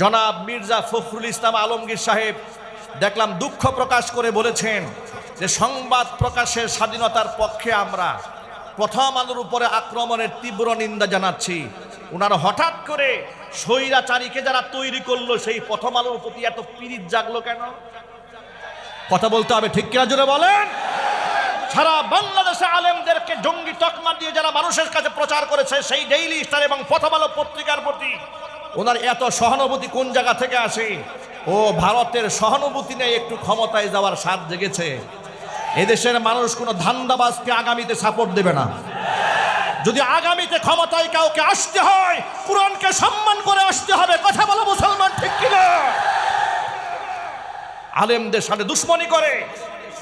জনাব মির্জা ফখরুল ইসলাম আলমগীর সাহেব দেখলাম দুঃখ প্রকাশ করে বলেছেন যে সংবাদ প্রকাশের স্বাধীনতার পক্ষে আমরা প্রথম আলোর উপরে আক্রমণের তীব্র নিন্দা জানাচ্ছি। ওনারা হঠাৎ করে স্বৈরাচারীকে যারা তৈরি করল, সেই প্রথম আলোর প্রতি এত পিরিত জাগলো কেন? কথা বলতে হবে ঠিক কিনা জোরে বলেন? সারা বাংলাদেশে আলেমদেরকে জঙ্গি তকমা দিয়ে যারা মানুষের কাছে প্রচার করেছে, সেই ডেইলি স্টার এবং প্রথম আলো পত্রিকার প্রতি ওনার এত সহানুভূতি কোন জায়গা থেকে আসে? ও ভারতের সহানুভূতি নেই একটু ক্ষমতায় যাওয়ার স্বাদ জেগেছে। এদেশের মানুষ কোনো ধান্দাবাজকে আগামীতে সাপোর্ট দেবে না। যদি আগামীতে ক্ষমতায় কাউকে আসতে হয়, কোরআনকে সম্মান করে আসতে হবে, কথা বলো মুসলমান ঠিক কিনা? আলেমদের সাথে দুশ্মনী করে,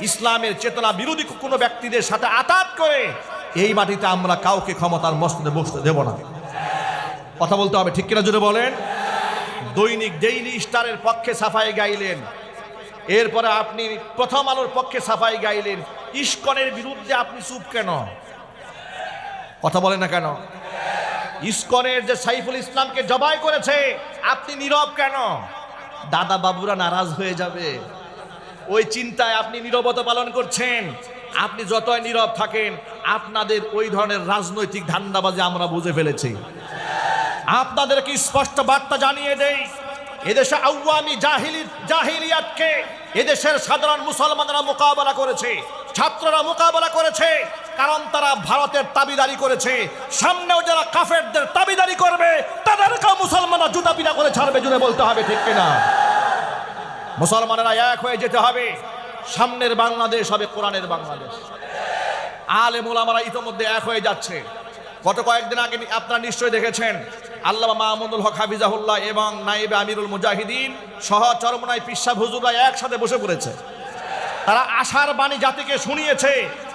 ইসলামের চেতনা বিরোধী কোনো ব্যক্তিদের সাথে আতাত করে, এই মাটিতে আমরা কাউকে ক্ষমতার মস্তদে বসতে দেব না। কথা বলতে হবে, ঠিক কিনা জুড়ে বলেন? দৈনিক ডেইলি স্টারের পক্ষে সাফাই গাইলেন। এরপরে আপনি প্রথম আলোর পক্ষে সাফাই গাইলেন। ইস্কনের বিরুদ্ধে আপনি চুপ কেন? কথা বলেন না কেন? ইস্কনের যে সাইফুল ইসলামকে জবাই করেছে, আপনি নীরব কেন? দাদা বাবুরা নারাজ হয়ে যাবে। ওই চিন্তায় আপনি নীরবতা পালন করছেন। আপনি যতই নীরব থাকেন, আপনাদের ওই ধরনের রাজনৈতিক ধান্দাবাজি আমরা বুঝে ফেলেছি। আপনাদেরকে স্পষ্ট বার্তা জানিয়ে দেই, এদেশে আওয়ামী জাহিলি জাহিলিয়াতকে এদেশের সাধারণ মুসলমানরা মোকাবেলা করেছে, ছাত্ররা মোকাবেলা করেছে, কারণ তারা ভারতের তাবিদারি করেছে। সামনেও যারা কাফেরদের তাবিদারি করবে, তাদেরকেও মুসলমানরা জুতা পিটা করে ছাড়বে, জুড়ে বলতে হবে, ঠিক কিনা? মুসলমানেরা এক হয়ে যেতে হবে। সামনের বাংলাদেশ হবে কোরআনের বাংলাদেশ। আলে মোলামারা ইতোমধ্যে এক হয়ে যাচ্ছে। গত কয়েকদিন আগে আপনারা নিশ্চয়ই দেখেছেন আল্লাহ মাহমুদুল হক হাফিজাহুল্লাহ এবং নাইবে আমিরুল মুজাহিদিন সহ চরমনাই পিসা হুজুরা একসাথে বসে পড়েছে। তারা আশার বাণী জাতিকে শুনিয়েছে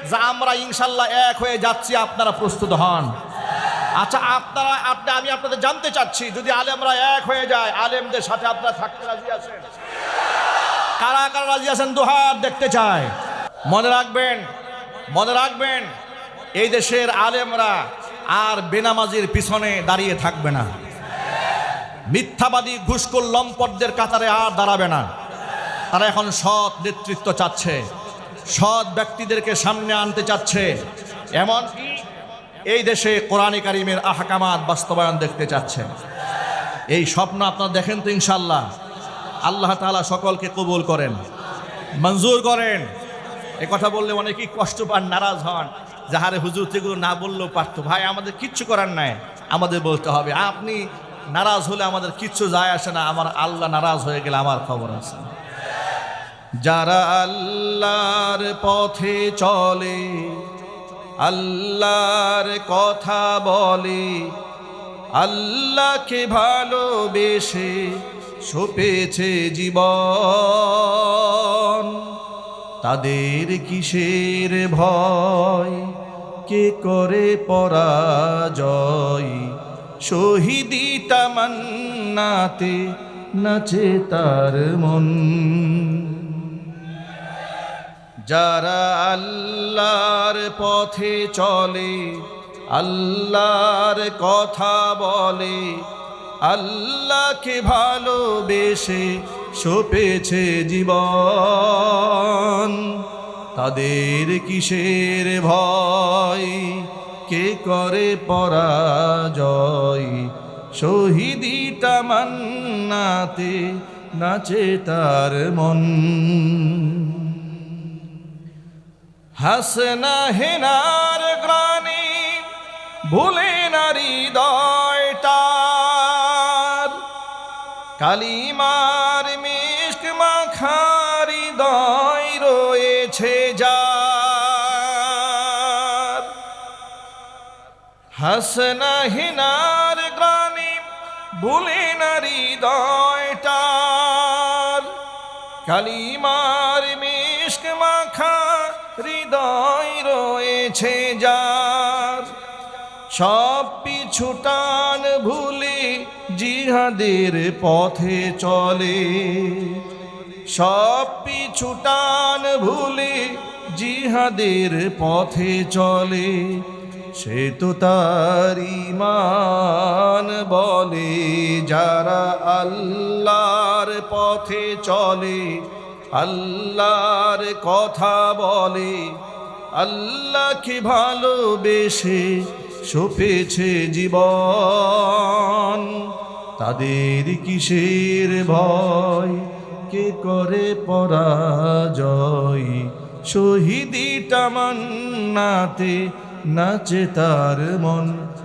যে আমরা ইনশাল্লাহ এক হয়ে যাচ্ছি, আপনারা প্রস্তুত হন। আচ্ছা আপনারা, আপনি, আমি আপনাদের জানতে চাচ্ছি, যদি আলেমরা এক হয়ে যায়, আলেমদের সাথে আপনারা থাকতে রাজি আছেন? কারা কারা রাজি আছেন? দুহাত দেখতে চায় মনে রাখবেন মনে রাখবেন, এই দেশের আলেমরা আর বেনামাজির পিছনে দাঁড়িয়ে থাকবে না। মিথ্যাবাদী ঘুষকুল লম্পটদের কাতারে আর দাঁড়াবে না। তারা এখন সৎ নেতৃত্ব চাচ্ছে, সৎ ব্যক্তিদেরকে সামনে আনতে চাচ্ছে। এমনকি এই দেশে কোরআন কারিমের আহকামাত বাস্তবায়ন দেখতে চাচ্ছে। এই স্বপ্ন আপনারা দেখেন তো ইনশাল্লাহ আল্লাহ তাআলা সকলকে কবুল করেন, মঞ্জুর করেন। এ কথা বললে অনেকেই কষ্ট পান, নারাজ হন। যাহারে হুজুর যেগুলো না বললেও পারতো। ভাই, আমাদের কিচ্ছু করার নাই। আমাদের বলতে হবে, আপনি নারাজ হলে আমাদের কিচ্ছু যায় আসে না। আমার আল্লাহ নারাজ হয়ে গেলে আমার খবর আছে। যারা আল্লাহর পথে চলে, আল্লাহর কথা বলে, আল্লাহকে ভালোবেসে সপেছে জীবন, তাদের কিসের ভয়? কে করে পরাজয়? শহীদি তামান্নাতে নাচে তার মন। যারা আল্লাহর পথে চলে, আল্লাহর কথা বলে, আল্লাহকে ভালোবেসে সপেছে জীবন। তাদের কিসের ভয়? কে করে পরাজয়? শহীদি তামান্নাতে নাচে তার মন। হাসনা হেনার গ্রানি ভুলে নারী দয়টার কালিমার মিষ্ক মাখারি হাসনা হিনার গ্রানি ভুলে নারী দয়টার কালিমার মিষ্ক মাখা হৃদয় রয়েছে যার। সব পিছুটান ভুলে জিহাদের পথে চলে। সব পিছুটান ভুলে জিহাদের পথে চলে। সে তো তার ইমান বলে, যারা আল্লাহর পথে চলে, আল্লাহর কথা বলে, আল্লাহকে ভালোবেসে সপেছে জীবন। তাদের কিসের ভয়? কে করে পরাজয়? শহীদি তামান্নাতে নাচে তার মন।